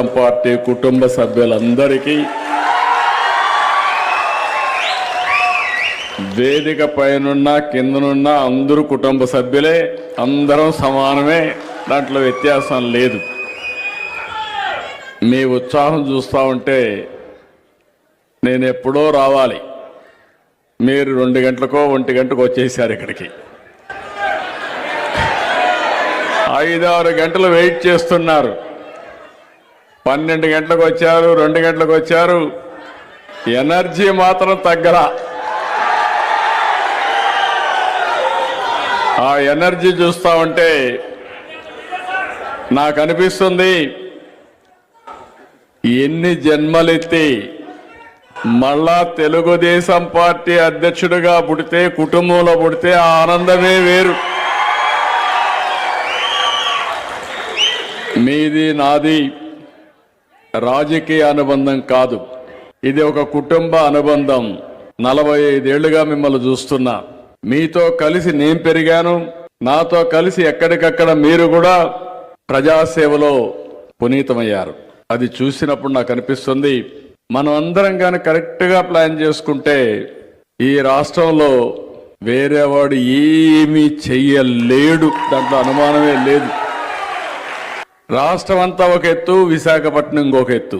Telugu Desam party కుటుంబ సభ్యులందరికీ వేదిక పైనున్న కిందనున్న అందరూ కుటుంబ సభ్యులే అందరం సమానమే. దాంట్లో వ్యత్యాసం లేదు. మీ ఉత్సాహం చూస్తూ ఉంటే నేను ఎప్పుడో రావాలి. మీరు రెండు గంటలకో ఒంటి గంటకు వచ్చేసారు ఇక్కడికి. ఐదారు గంటలు వెయిట్ చేస్తున్నారు. పన్నెండు గంటలకు వచ్చారు రెండు గంటలకు వచ్చారు. ఎనర్జీ మాత్రం తగ్గల. ఆ ఎనర్జీ చూస్తా ఉంటే నాకు అనిపిస్తుంది ఎన్ని జన్మలెత్తి మళ్ళా తెలుగుదేశం పార్టీ అధ్యక్షుడిగా పుడితే కుటుంబంలో పుడితే ఆ ఆనందమే వేరు. మీది నాది. రాజకీయ అనుబంధం కాదు. ఇది ఒక కుటుంబ అనుబంధం. నలభై ఐదేళ్ళుగా మిమ్మల్ని చూస్తున్నా. మీతో కలిసి నేను పెరిగాను. నాతో కలిసి ఎక్కడికక్కడ మీరు కూడా ప్రజాసేవలో పునీతమయ్యారు. అది చూసినప్పుడు నాకు అనిపిస్తుంది మనం అందరం కానీ కరెక్ట్గా ప్లాన్ చేసుకుంటే ఈ రాష్ట్రంలో వేరేవాడు ఏమీ చెయ్యలేడు. దాంట్లో అనుమానమే లేదు. రాష్ట్రం అంతా ఒక ఎత్తు విశాఖపట్నం ఇంకొక ఎత్తు.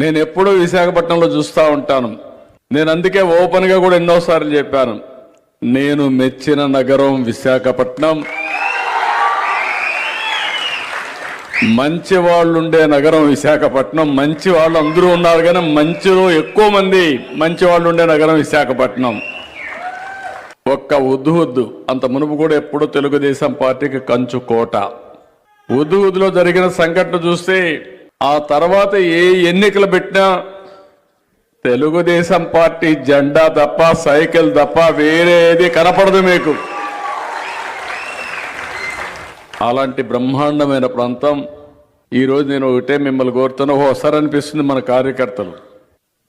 నేను ఎప్పుడూ విశాఖపట్నంలో చూస్తూ ఉంటాను. నేను అందుకే ఓపెన్గా కూడా ఎన్నోసార్లు చెప్పాను. నేను మెచ్చిన నగరం విశాఖపట్నం. మంచి వాళ్ళు ఉండే నగరం విశాఖపట్నం. మంచి వాళ్ళు అందరూ ఉన్నారు కానీ మంచిలో ఎక్కువ మంది మంచి వాళ్ళు ఉండే నగరం విశాఖపట్నం. ఒక్క ఉద్దు వద్దు అంత మునుపు కూడా ఎప్పుడూ తెలుగుదేశం పార్టీకి కంచు కోట. ఉద్దు జరిగిన సంఘటన చూస్తే ఆ తర్వాత ఏ ఎన్నికలు పెట్టినా తెలుగుదేశం పార్టీ జెండా తప్ప సైకిల్ తప్ప వేరేది కనపడదు మీకు. అలాంటి బ్రహ్మాండమైన ప్రాంతం ఈరోజు నేను ఒకటే మిమ్మల్ని కోరుతున్నా ఒకసారి అనిపిస్తుంది మన కార్యకర్తలు.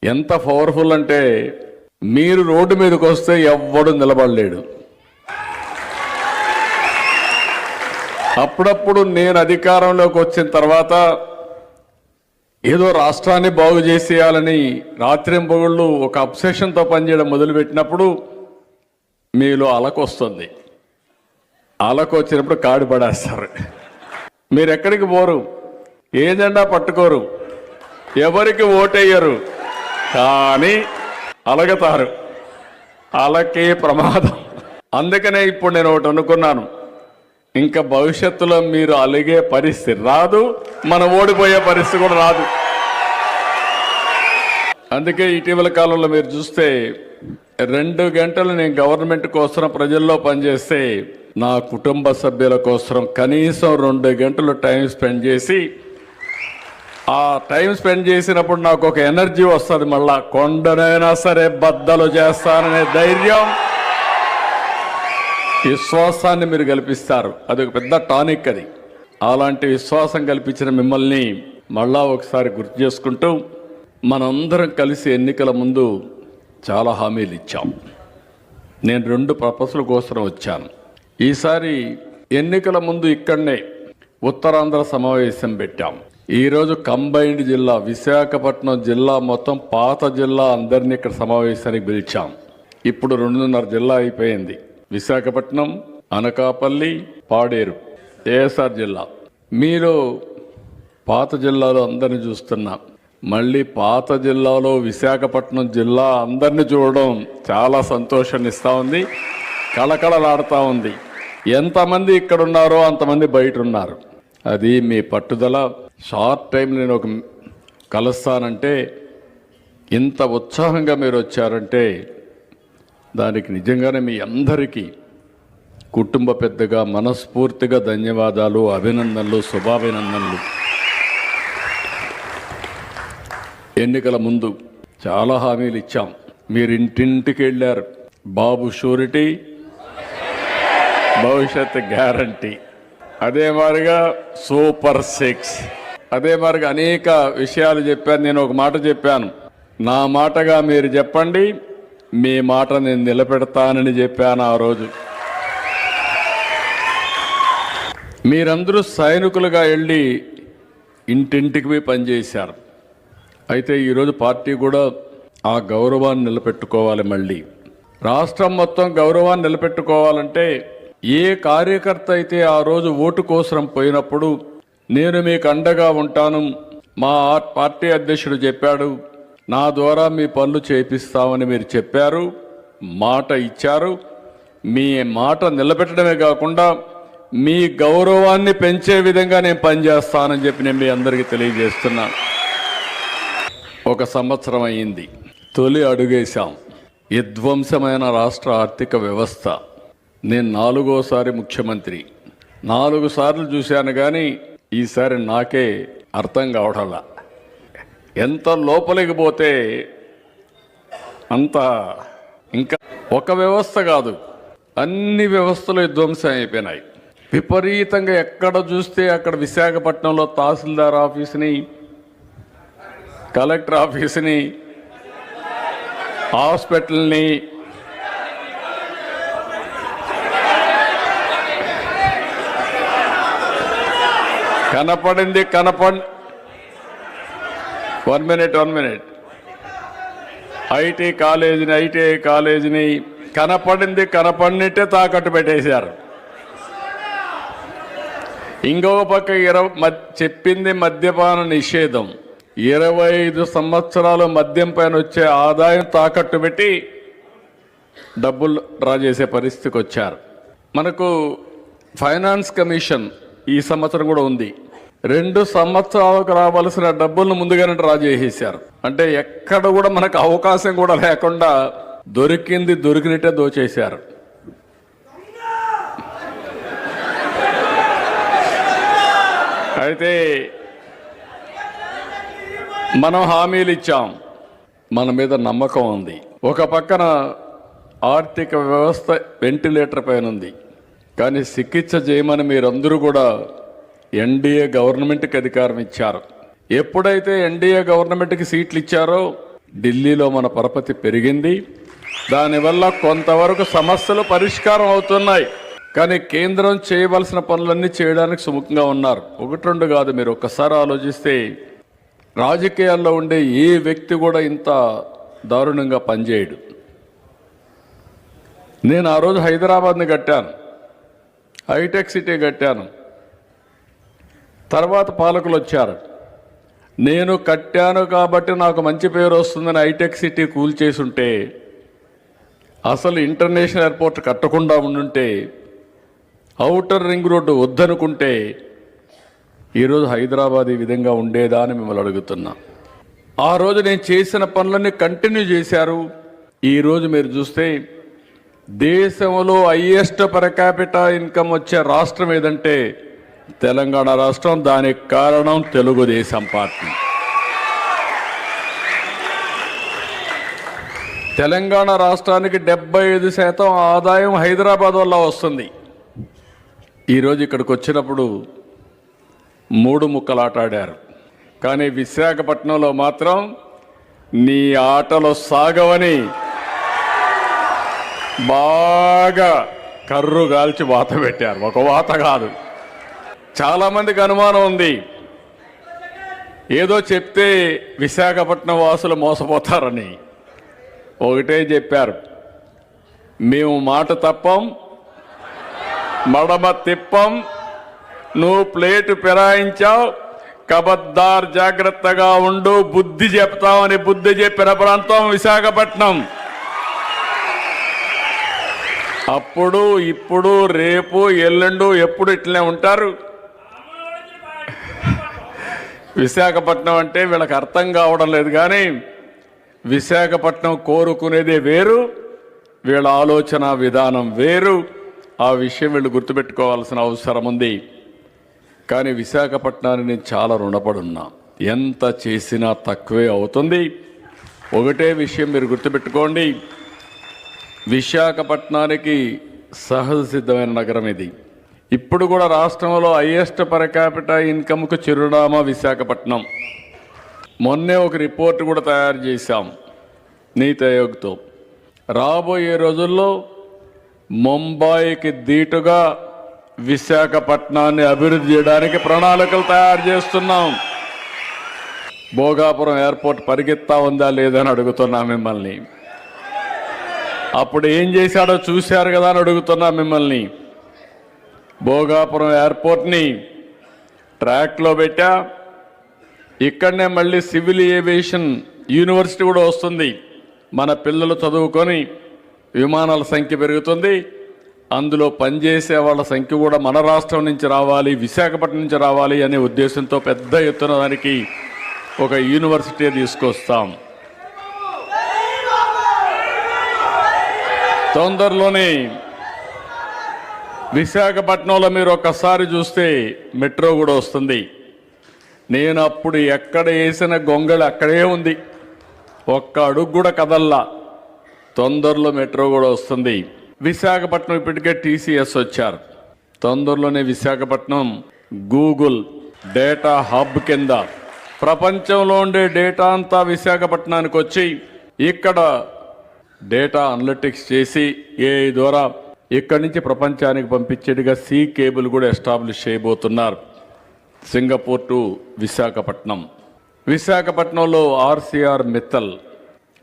ఎంత పవర్ఫుల్ అంటే మీరు రోడ్డు మీదకి వస్తే ఎవ్వడు నిలబడలేడు. అప్పుడప్పుడు నేను అధికారంలోకి వచ్చిన తర్వాత ఏదో రాష్ట్రాన్ని బాగు చేసేయాలని రాత్రింపగుళ్ళు ఒక అప్సెషన్తో పనిచేయడం మొదలుపెట్టినప్పుడు మీలో అలకొస్తుంది. అలకొచ్చినప్పుడు కాడి పడేస్తారు. మీరు ఎక్కడికి పోరు ఏదండా పట్టుకోరు? ఎవరికి ఓటేయరు? కానీ అలగతారు. అలకే ప్రమాదం. అందుకనే ఇప్పుడు నేను ఒకటి అనుకున్నాను. ఇంకా భవిష్యత్తులో మీరు అలిగే పరిస్థితి రాదు మనం ఓడిపోయే పరిస్థితి కూడా రాదు. అందుకే ఇటీవల కాలంలో మీరు చూస్తే రెండు గంటలు నేను గవర్నమెంట్ కోసం ప్రజల్లో పనిచేస్తే నా కుటుంబ సభ్యుల కోసం కనీసం రెండు గంటలు టైం స్పెండ్ చేసి ఆ టైం స్పెండ్ చేసినప్పుడు నాకు ఒక ఎనర్జీ వస్తుంది మళ్ళా. కొండనైనా సరే బద్దలు చేస్తాననే ధైర్యం. విశ్వాసాన్ని మీరు కల్పిస్తారు. అది ఒక పెద్ద టానిక్ అది. అలాంటి విశ్వాసం కల్పించిన మిమ్మల్ని మళ్ళా ఒకసారి గుర్తు చేసుకుంటూ మనందరం కలిసి ఎన్నికల ముందు చాలా హామీలు ఇచ్చాం. నేను రెండు పర్పస్ల కోసం వచ్చాను. ఈసారి ఎన్నికల ముందు ఇక్కడనే ఉత్తరాంధ్ర సమావేశం పెట్టాం. ఈరోజు కంబైన్డ్ జిల్లా విశాఖపట్నం జిల్లా మొత్తం పాత జిల్లా అందరినీ ఇక్కడ సమావేశానికి పిలిచాం. ఇప్పుడు రెండున్నర జిల్లా అయిపోయింది. విశాఖపట్నం అనకాపల్లి పాడేరు ఏఎస్ఆర్ జిల్లా. మీరు పాత జిల్లాలో అందరిని చూస్తున్నా మళ్ళీ పాత జిల్లాలో విశాఖపట్నం జిల్లా అందరిని చూడడం చాలా సంతోషాన్ని ఇస్తూ ఉంది కళకళలాడుతూ ఉంది. ఎంతమంది ఇక్కడ ఉన్నారో అంతమంది బయట ఉన్నారు అది మీ పట్టుదల. షార్ట్ టైం నేను ఒక కలుస్తానంటే ఇంత ఉత్సాహంగా మీరు వచ్చారంటే దానికి నిజంగానే మీ అందరికీ కుటుంబ పెద్దగా మనస్ఫూర్తిగా ధన్యవాదాలు అభినందనలు శుభాభినందనలు. ఎన్నికల ముందు చాలా హామీలు ఇచ్చాం. మీరు ఇంటింటికి వెళ్ళారు. బాబు షూరిటీ భవిష్యత్ గ్యారంటీ. అదే మారిగా సూపర్ సిక్స్. అదే మారిగా అనేక విషయాలు చెప్పాను నేను ఒక మాట చెప్పాను. నా మాటగా మీరు చెప్పండి. మీ మాట నేను నిలబెడతానని చెప్పాను ఆ రోజు. మీరందరూ సైనికులుగా వెళ్ళి ఇంటింటికి పోయి పనిచేశారు అయితే ఈరోజు పార్టీ కూడా ఆ గౌరవాన్ని నిలబెట్టుకోవాలి మళ్ళీ. రాష్ట్రం మొత్తం గౌరవాన్ని నిలబెట్టుకోవాలంటే ఏ కార్యకర్త అయితే ఆ రోజు ఓటు కోసం పోయినప్పుడు నేను మీకు అండగా ఉంటాను మా పార్టీ అధ్యక్షుడు చెప్పాడు నా ద్వారా మీ పనులు చేపిస్తామని మీరు చెప్పారు మాట ఇచ్చారు. మీ మాట నిలబెట్టడమే కాకుండా మీ గౌరవాన్ని పెంచే విధంగా నేను పనిచేస్తానని చెప్పి నేను మీ అందరికీ తెలియజేస్తున్నాను ఒక సంవత్సరం అయింది తొలి అడుగేశాం. విధ్వంసమైన రాష్ట్ర ఆర్థిక వ్యవస్థ. నేను నాలుగోసారి ముఖ్యమంత్రి. నాలుగు సార్లు చూశాను కానీ ఈసారి నాకే అర్థం కావడంలా ఎంత లోపలికి పోతే అంత ఇంకా ఒక వ్యవస్థ కాదు. అన్ని వ్యవస్థలు విధ్వంసం అయిపోయినాయి విపరీతంగా ఎక్కడ చూస్తే అక్కడ విశాఖపట్నంలో తహసీల్దార్ ఆఫీస్ని కలెక్టర్ ఆఫీస్ని హాస్పిటల్ని కనపడింది కనపడి one minute one minute IT కాలేజీని ఐటీఐ కాలేజీని కనపడింది కనపడినట్టే తాకట్టు పెట్టేశారు. ఇంకొక పక్క ఇరవై చెప్పింది మద్యపాన నిషేధం. ఇరవై ఐదు సంవత్సరాలు మద్యం పైన వచ్చే ఆదాయం తాకట్టు పెట్టి డబ్బులు డ్రా చేసే పరిస్థితికి వచ్చారు. మనకు ఫైనాన్స్ కమిషన్ ఈ సంవత్సరం కూడా ఉంది. రెండు సంవత్సరాలకు రావాల్సిన డబ్బులను ముందుగానే డ్రా చేసేసారు అంటే ఎక్కడ కూడా మనకు అవకాశం కూడా లేకుండా దొరికింది దొరికినట్టే దోచేశారు. అయితే మనం హామీలు ఇచ్చాం. మన మీద నమ్మకం ఉంది. ఒక పక్కన ఆర్థిక వ్యవస్థ వెంటిలేటర్ పైన ఉంది. కానీ చికిత్స చేయమని మీరందరూ కూడా ఎన్డీఏ గవర్నమెంట్కి అధికారం ఇచ్చారు. ఎప్పుడైతే ఎన్డీఏ గవర్నమెంట్కి సీట్లు ఇచ్చారో ఢిల్లీలో మన పరపతి పెరిగింది. దానివల్ల కొంతవరకు సమస్యలు పరిష్కారం అవుతున్నాయి. కానీ కేంద్రం చేయవలసిన పనులన్నీ చేయడానికి సుముఖంగా ఉన్నారు. ఒకటి రెండు కాదు మీరు ఒక్కసారి ఆలోచిస్తే రాజకీయాల్లో ఉండే ఏ వ్యక్తి కూడా ఇంత దారుణంగా పనిచేయడు. నేను ఆ రోజు హైదరాబాద్ని కట్టాను. హైటెక్ సిటీ కట్టాను. తర్వాత పాలకులు వచ్చారు. నేను కట్టాను కాబట్టి నాకు మంచి పేరు వస్తుందని హైటెక్ సిటీ కూల్చేసి ఉంటే అసలు ఇంటర్నేషనల్ ఎయిర్పోర్ట్ కట్టకుండా ఉండుంటే ఔటర్ రింగ్ రోడ్డు వద్దనుకుంటే ఈరోజు హైదరాబాద్ ఈ విధంగా ఉండేదా అని మిమ్మల్ని అడుగుతున్నా. ఆ రోజు నేను చేసిన పనులన్నీ కంటిన్యూ చేశారు. ఈరోజు మీరు చూస్తే దేశంలో హయ్యెస్ట్ పర్ క్యాపిటల్ ఇన్కమ్ వచ్చే రాష్ట్రం ఏదంటే తెలంగాణ రాష్ట్రం దానికి కారణం తెలుగుదేశం పార్టీ. తెలంగాణ రాష్ట్రానికి డెబ్బై ఐదు శాతం ఆదాయం హైదరాబాద్ వల్ల వస్తుంది. ఈరోజు ఇక్కడికి వచ్చినప్పుడు మూడు ముక్కలు ఆట ఆడారు. కానీ విశాఖపట్నంలో మాత్రం నీ ఆటలు సాగవని బాగా కర్రు గాల్చి వాత పెట్టారు. ఒక వాత కాదు. చాలామందికి అనుమానం ఉంది. ఏదో చెప్తే విశాఖపట్నం వాసులు మోసపోతారని. ఒకటే చెప్పారు. మేము మాట తప్పం మడమ తిప్పం నువ్వు ప్లేటు పిరాయించావు కబద్దార్ జాగ్రత్తగా ఉండు బుద్ధి చెప్తామని బుద్ధి చెప్పిన ప్రాంతం విశాఖపట్నం. అప్పుడు ఇప్పుడు రేపు ఎల్లుండు ఎప్పుడు ఇట్లనే ఉంటారు. విశాఖపట్నం అంటే వీళ్ళకి అర్థం కావడం లేదు కానీ విశాఖపట్నం కోరుకునేదే వేరు వీళ్ళ ఆలోచన విధానం వేరు. ఆ విషయం వీళ్ళు గుర్తుపెట్టుకోవాల్సిన అవసరం ఉంది. కానీ విశాఖపట్నాన్ని నేను చాలా రుణపడున్నా. ఎంత చేసినా తక్కువే అవుతుంది. ఒకటే విషయం మీరు గుర్తుపెట్టుకోండి. విశాఖపట్నానికి సహజ సిద్ధమైన నగరం ఇది. ఇప్పుడు కూడా రాష్ట్రంలో హైయెస్ట్ పర్ క్యాపిటల్ ఇన్కమ్కు చిరునామా విశాఖపట్నం. మొన్నే ఒక రిపోర్ట్ కూడా తయారు చేశాం నీతి ఆయోగ్తో. రాబోయే రోజుల్లో ముంబాయికి ధీటుగా విశాఖపట్నాన్ని అభివృద్ధి చేయడానికి ప్రణాళికలు తయారు చేస్తున్నాం. భోగాపురం ఎయిర్పోర్ట్ పరిగెత్తా ఉందా లేదని అడుగుతున్నా మిమ్మల్ని. అప్పుడు ఏం చేశాడో చూశారు కదా అని అడుగుతున్నా మిమ్మల్ని. భోగాపురం ఎయిర్పోర్ట్ని ట్రాక్లో పెట్టా. ఇక్కడనే మళ్ళీ సివిల్ ఏవియేషన్ యూనివర్సిటీ కూడా వస్తుంది. మన పిల్లలు చదువుకొని విమానాల సంఖ్య పెరుగుతుంది. అందులో పనిచేసే వాళ్ళ సంఖ్య కూడా మన రాష్ట్రం నుంచి రావాలి విశాఖపట్నం నుంచి రావాలి అనే ఉద్దేశంతో పెద్ద ఎత్తున దానికి ఒక యూనివర్సిటీ తీసుకొస్తాం. తొందరలోనే విశాఖపట్నంలో మీరు ఒక్కసారి చూస్తే మెట్రో కూడా వస్తుంది. నేను అప్పుడు ఎక్కడ వేసిన గొంగళి అక్కడే ఉంది. ఒక్క అడుగు కూడా కదల్లా. తొందరలో మెట్రో కూడా వస్తుంది. విశాఖపట్నం ఇప్పటికే టీసీఎస్ వచ్చారు. తొందరలోనే విశాఖపట్నం గూగుల్ డేటా హబ్ కింద ప్రపంచంలో ఉండే డేటా అంతా విశాఖపట్నానికి వచ్చి ఇక్కడ డేటా అనలిటిక్స్ చేసి ఏ ద్వారా ఇక్కడి నుంచి ప్రపంచానికి పంపించేట్టుగా సీ కేబుల్ కూడా ఎస్టాబ్లిష్ చేయబోతున్నారు. Singapore to Visakhapatnam. విశాఖపట్నంలో ఆర్సీఆర్ మిత్తల్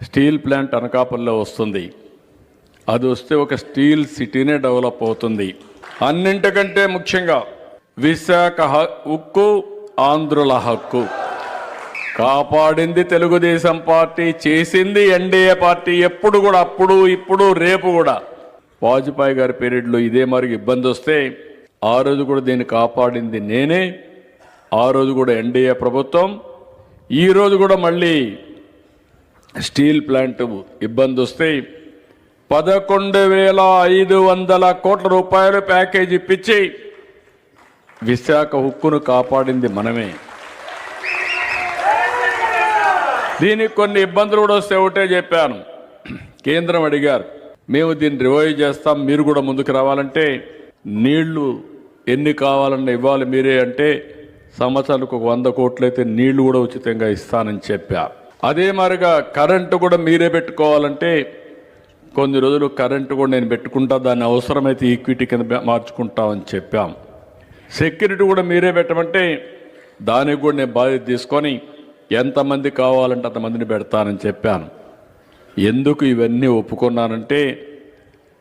స్టీల్ ప్లాంట్ అనకాపల్లిలో వస్తుంది. అది వస్తే ఒక స్టీల్ సిటీనే డెవలప్ అవుతుంది. అన్నింటికంటే ముఖ్యంగా విశాఖ హక్కు ఉక్కు ఆంధ్రుల హక్కు. కాపాడింది తెలుగుదేశం పార్టీ చేసింది ఎన్డీఏ పార్టీ ఎప్పుడు కూడా అప్పుడు ఇప్పుడు రేపు కూడా. వాజ్పేయి గారి పీరియడ్లో ఇదే మరి ఇబ్బంది వస్తే ఆ రోజు కూడా దీన్ని కాపాడింది నేనే ఆ రోజు కూడా ఎన్డీఏ ప్రభుత్వం ఈరోజు కూడా మళ్ళీ స్టీల్ ప్లాంట్ ఇబ్బంది వస్తే పదకొండు వేల ఐదు వందల కోట్ల రూపాయలు ప్యాకేజ్ ఇప్పించి విశాఖ హుక్కును కాపాడింది మనమే. దీనికి కొన్ని ఇబ్బందులు కూడా వస్తే ఒకటే చెప్పాను. కేంద్రం అడిగారు మేము దీన్ని రివైవ్ చేస్తాం మీరు కూడా ముందుకు రావాలంటే నీళ్ళు ఎన్ని కావాలన్నా ఇవ్వాలి మీరే అంటే సంవత్సరానికి ఒక వంద కోట్లయితే నీళ్ళు కూడా ఉచితంగా ఇస్తానని చెప్పా. అదే మాదిరిగా కరెంటు కూడా మీరే పెట్టుకోవాలంటే కొన్ని రోజులు కరెంటు కూడా నేను పెట్టుకుంటా దాన్ని అవసరమైతే ఈక్విటీ కింద మార్చుకుంటామని చెప్పాం. సెక్యూరిటీ కూడా మీరే పెట్టమంటే దానికి కూడా నేను బాధ్యత తీసుకొని ఎంతమంది కావాలంటే అంతమందిని పెడతానని చెప్పాను. ఎందుకు ఇవన్నీ ఒప్పుకున్నానంటే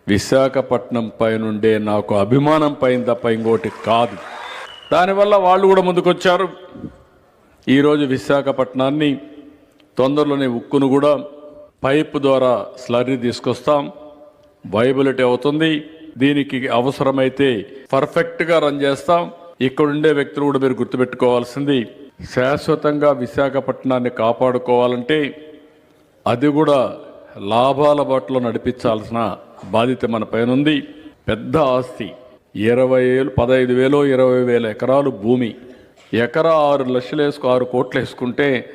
విశాఖపట్నం పైనుండే నాకు అభిమానం పైన తప్ప ఇంకోటి కాదు. దానివల్ల వాళ్ళు కూడా ముందుకొచ్చారు. ఈరోజు విశాఖపట్నాన్ని తొందరలోనే ఉక్కును కూడా పైప్ ద్వారా స్లర్రీ తీసుకొస్తాం. వైబిలిటీ అవుతుంది. దీనికి అవసరమైతే పర్ఫెక్ట్గా రన్ చేస్తాం. ఇక్కడుండే వ్యక్తులు కూడా మీరు గుర్తుపెట్టుకోవాల్సింది శాశ్వతంగా విశాఖపట్నాన్ని కాపాడుకోవాలంటే అది కూడా లాభాల బాటలో నడిపించాల్సిన బాధ్యత మన పైన ఉంది పెద్ద ఆస్తి. ఇరవై వేలు పదహైదు వేలు ఇరవై వేల ఎకరాలు భూమి. ఎకరా ఆరు లక్షలు వేసుకు ఆరు కోట్లు వేసుకుంటే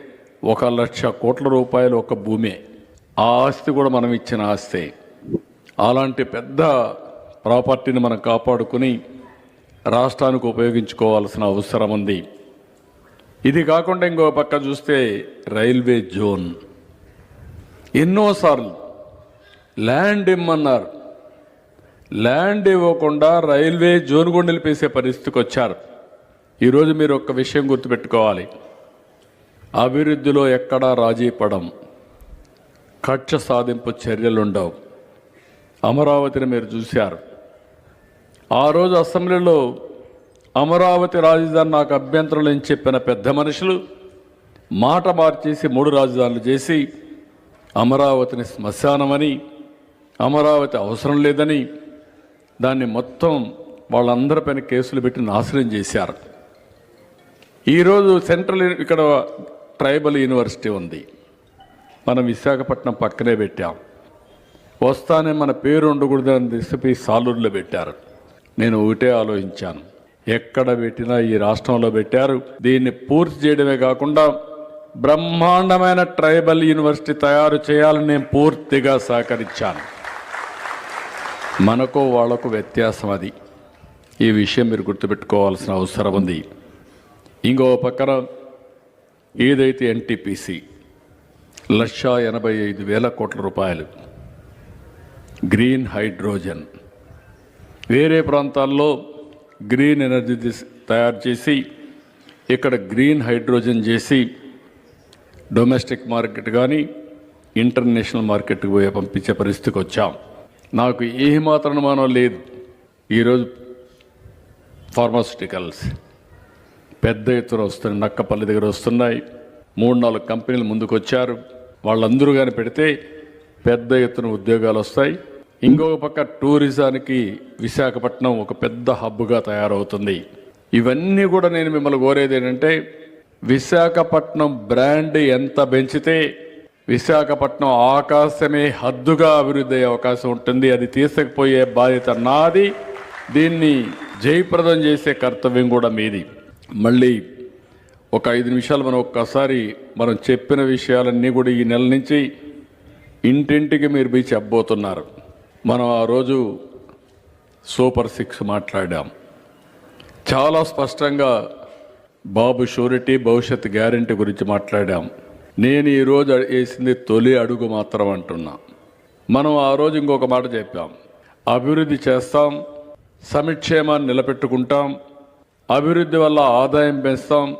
ఒక లక్ష కోట్ల రూపాయలు ఒక భూమే. ఆ ఆస్తి కూడా మనం ఇచ్చిన ఆస్తి. అలాంటి పెద్ద ప్రాపర్టీని మనం కాపాడుకుని రాష్ట్రానికి ఉపయోగించుకోవాల్సిన అవసరం ఉంది. ఇది కాకుండా ఇంకో పక్క చూస్తే రైల్వే జోన్. ఎన్నోసార్లు. ల్యాండ్ ఇమ్మన్నారు. ల్యాండ్ ఇవ్వకుండా రైల్వే జోన్ గుండెలు నిలిపేసే పరిస్థితికి వచ్చారు. ఈరోజు మీరు ఒక్క విషయం గుర్తుపెట్టుకోవాలి. అభివృద్ధిలో ఎక్కడా రాజీ పడం. కక్ష సాధింపు చర్యలుండవు. అమరావతిని మీరు చూశారు. ఆ రోజు అసెంబ్లీలో అమరావతి రాజధాని నాకు అభ్యంతరం అని చెప్పిన పెద్ద మనుషులు మాట మార్చేసి మూడు రాజధానులు చేసి అమరావతిని శ్మశానమని అమరావతి అవసరం లేదని దాన్ని మొత్తం వాళ్ళందరిపైన కేసులు పెట్టి నాశనం చేశారు. ఈరోజు సెంట్రల్ ఇక్కడ ట్రైబల్ యూనివర్సిటీ ఉంది. మనం విశాఖపట్నం పక్కనే పెట్టాం. వస్తానే మన పేరు ఉండకూడదని తీసుకుపోయి సాలూరులో పెట్టారు. నేను ఒకటే ఆలోచించాను. ఎక్కడ పెట్టినా ఈ రాష్ట్రంలో పెట్టారు. దీన్ని పూర్తి చేయడమే కాకుండా బ్రహ్మాండమైన ట్రైబల్ యూనివర్సిటీ తయారు చేయాలని నేను పూర్తిగా సహకరించాను. మనకు వాళ్ళకు వ్యత్యాసం అది. ఈ విషయం మీరు గుర్తుపెట్టుకోవాల్సిన అవసరం ఉంది. ఇంకో పక్కన ఏదైతే ఎన్టీపీసీ లక్ష ఎనభై ఐదు వేల కోట్ల రూపాయలు గ్రీన్ హైడ్రోజన్ వేరే ప్రాంతాల్లో గ్రీన్ ఎనర్జీ తయారు చేసి ఇక్కడ గ్రీన్ హైడ్రోజన్ చేసి డొమెస్టిక్ మార్కెట్ కానీ ఇంటర్నేషనల్ మార్కెట్కి పోయే పంపించే పరిస్థితికి వచ్చాం. నాకు ఏమాత్రం మనం లేదు. ఈరోజు ఫార్మాస్యూటికల్స్ పెద్ద ఎత్తున వస్తున్నాయి నక్కపల్లి దగ్గర వస్తున్నాయి. మూడు నాలుగు కంపెనీలు ముందుకు వచ్చారు వాళ్ళందరూ కానీ పెడితే పెద్ద ఎత్తున ఉద్యోగాలు వస్తాయి. ఇంకొక పక్క టూరిజానికి విశాఖపట్నం ఒక పెద్ద హబ్గా తయారవుతుంది. ఇవన్నీ కూడా నేను మిమ్మల్ని కోరేది ఏంటంటే విశాఖపట్నం బ్రాండ్ ఎంత పెంచితే విశాఖపట్నం ఆకాశమే హద్దుగా అభివృద్ధి అయ్యే అవకాశం ఉంటుంది. అది తీసుకుపోయే బాధ్యత నాది. దీన్ని జయప్రదం చేసే కర్తవ్యం కూడా మీది. మళ్ళీ ఒక ఐదు నిమిషాలు మనం ఒక్కసారి మనం చెప్పిన విషయాలన్నీ కూడా ఈ నెల నుంచి ఇంటింటికి మీరు పోయి చెప్పబోతున్నారు. మనం ఆ రోజు సూపర్ సిక్స్ మాట్లాడాం. చాలా స్పష్టంగా బాబు షూరిటీ భవిష్యత్ గ్యారంటీ గురించి మాట్లాడాం. నేను ఈరోజు వేసింది తొలి అడుగు మాత్రం అంటున్నా. మనం ఆ రోజు ఇంకొక మాట చెప్పాం. అభివృద్ధి చేస్తాం సమిక్షేమాన్ని నిలబెట్టుకుంటాం అభివృద్ధి వల్ల ఆదాయం పెంచుతాం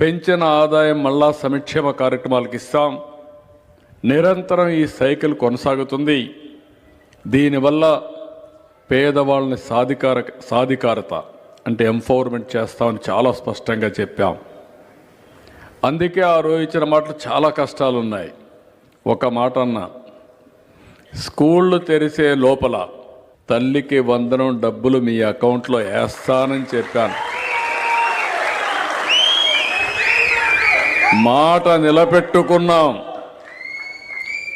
పెంచిన ఆదాయం మళ్ళా సమిక్షేమ కార్యక్రమాలకు ఇస్తాం. నిరంతరం ఈ సైకిల్ కొనసాగుతుంది. దీనివల్ల పేదవాళ్ళని సాధికార సాధికారత అంటే ఎంపవర్మెంట్ చేస్తామని చాలా స్పష్టంగా చెప్పాం. అందుకే ఆ రోజు ఇచ్చిన మాటలు చాలా కష్టాలు ఉన్నాయి ఒక మాట అన్న స్కూళ్ళు తెరిసే లోపల తల్లికి వందనం డబ్బులు మీ అకౌంట్లో వేస్తానని చెప్పాను. మాట నిలబెట్టుకున్నాం.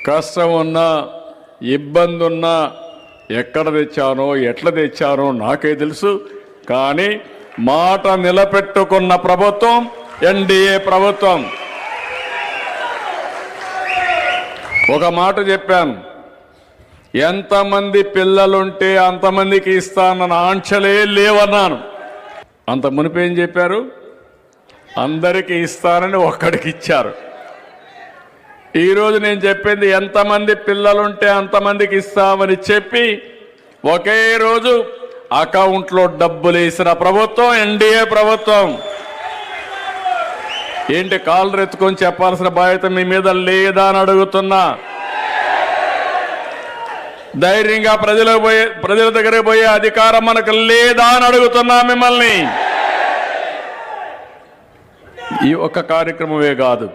కష్టం ఉన్నా ఇబ్బంది ఉన్నా ఎక్కడ తెచ్చానో ఎట్లా తెచ్చానో నాకే తెలుసు. కానీ మాట నిలబెట్టుకున్న ప్రభుత్వం ఎన్డీఏ ప్రభుత్వం. ఒక మాట చెప్పాను. ఎంతమంది పిల్లలుంటే అంతమందికి ఇస్తానన్న ఆంక్షలే లేవన్నాను. అంత మునిపేం చెప్పారు? అందరికీ ఇస్తానని ఒక్కడికి ఇచ్చారు. ఈరోజు నేను చెప్పింది ఎంతమంది పిల్లలుంటే అంతమందికి ఇస్తామని చెప్పి ఒకే రోజు అకౌంట్లో డబ్బులు వేసిన ప్రభుత్వం ఎన్డీఏ ప్రభుత్వం. ఏంటి కాళ్ళు ఎత్తుకొని చెప్పాల్సిన బాధ్యత మీ మీద లేదా అని అడుగుతున్నా. ధైర్యంగా ప్రజలకు పోయే ప్రజల దగ్గర పోయే అధికారం మనకు లేదా అని అడుగుతున్నా మిమ్మల్ని. ఈ ఒక్క కార్యక్రమమే కాదు.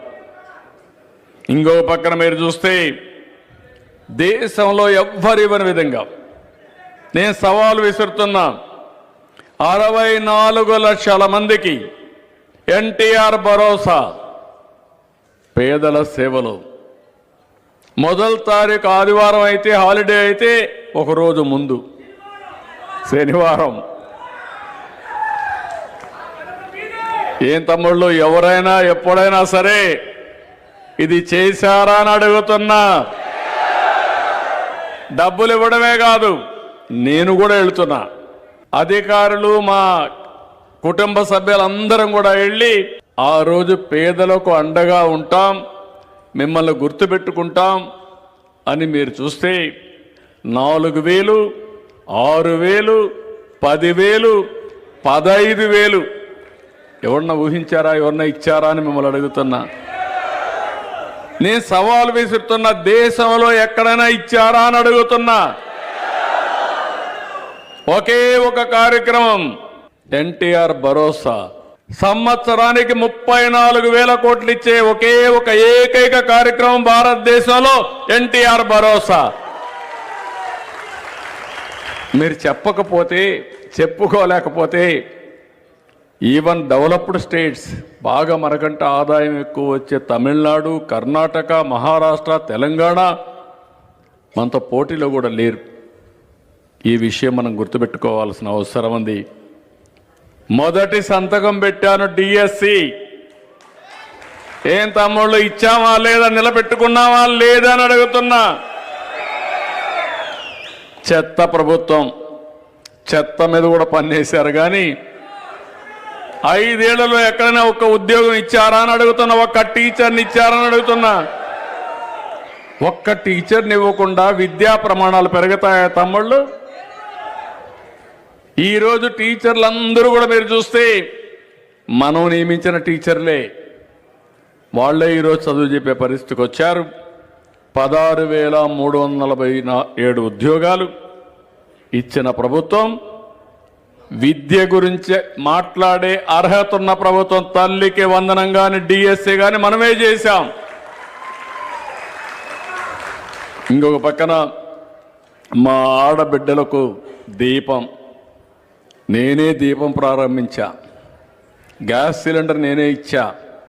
ఇంకో పక్కన మీరు చూస్తే దేశంలో ఎవ్వరివ్వని విధంగా నేను సవాలు విసురుతున్నా. అరవై నాలుగు లక్షల మందికి ఎన్టీఆర్ భరోసా. పేదల సేవలు. మొదటి తారీఖు ఆదివారం అయితే హాలిడే అయితే ఒకరోజు ముందు. శనివారం. ఏం తమ్ముళ్ళు ఎవరైనా ఎప్పుడైనా సరే ఇది చేశారా అని అడుగుతున్నా. డబ్బులు ఇవ్వడమే కాదు. నేను కూడా వెళ్తున్నా. అధికారులు మా కుటుంబ సభ్యులందరం కూడా వెళ్ళి ఆ రోజు పేదలకు అండగా ఉంటాం మిమ్మల్ని గుర్తుపెట్టుకుంటాం అని మీరు చూస్తే నాలుగు వేలు ఆరు వేలు పదివేలు పదైదు వేలు. ఎవరన్నా ఊహించారా ఎవరన్నా ఇచ్చారా అని మిమ్మల్ని అడుగుతున్నా. నేను సవాల్ విసురుతున్న దేశంలో ఎక్కడైనా ఇచ్చారా అని అడుగుతున్నా. ఒకే ఒక కార్యక్రమం. ఎన్టీఆర్ భరోసా. సంవత్సరానికి ముప్పై నాలుగు వేల కోట్లు ఇచ్చే ఒకే ఒక ఏకైక కార్యక్రమం భారతదేశంలో ఎన్టీఆర్ భరోసా. మీరు చెప్పకపోతే చెప్పుకోలేకపోతే ఈవెన్ డెవలప్డ్ స్టేట్స్ బాగా మనకంటే ఆదాయం ఎక్కువ వచ్చే తమిళనాడు కర్ణాటక మహారాష్ట్ర తెలంగాణ మనతో పోటీలో కూడా లేరు. ఈ విషయం మనం గుర్తుపెట్టుకోవాల్సిన అవసరం ఉంది. మొదటి సంతకం పెట్టాను డిఎస్సి ఏం తమ్ముళ్ళు ఇచ్చామా లేదా నిలబెట్టుకున్నామా లేదా అని అడుగుతున్నా. చెత్త ప్రభుత్వం చెత్త మీద కూడా పనిచేశారు కానీ ఐదేళ్ళలో ఎక్కడైనా ఒక్క ఉద్యోగం ఇచ్చారా అని అడుగుతున్నా ఒక్క టీచర్ని ఇచ్చారా అని అడుగుతున్నా. ఒక్క టీచర్ని ఇవ్వకుండా విద్యా ప్రమాణాలు పెరుగుతాయా తమ్ముళ్ళు? ఈరోజు టీచర్లు అందరూ కూడా మీరు చూస్తే మనం నియమించిన టీచర్లే. వాళ్ళే ఈరోజు చదువు చెప్పే పరిస్థితికి వచ్చారు. పదహారు వేల మూడు వందల నలభై ఏడు ఉద్యోగాలు ఇచ్చిన ప్రభుత్వం. విద్య గురించి మాట్లాడే అర్హత ఉన్న ప్రభుత్వం తల్లికి వందనం కానీ డిఎస్సి కానీ మనమే చేశాం. ఇంకొక పక్కన మా ఆడబిడ్డలకు దీపం. నేనే దీపం ప్రారంభించా. గ్యాస్ సిలిండర్ నేనే ఇచ్చా.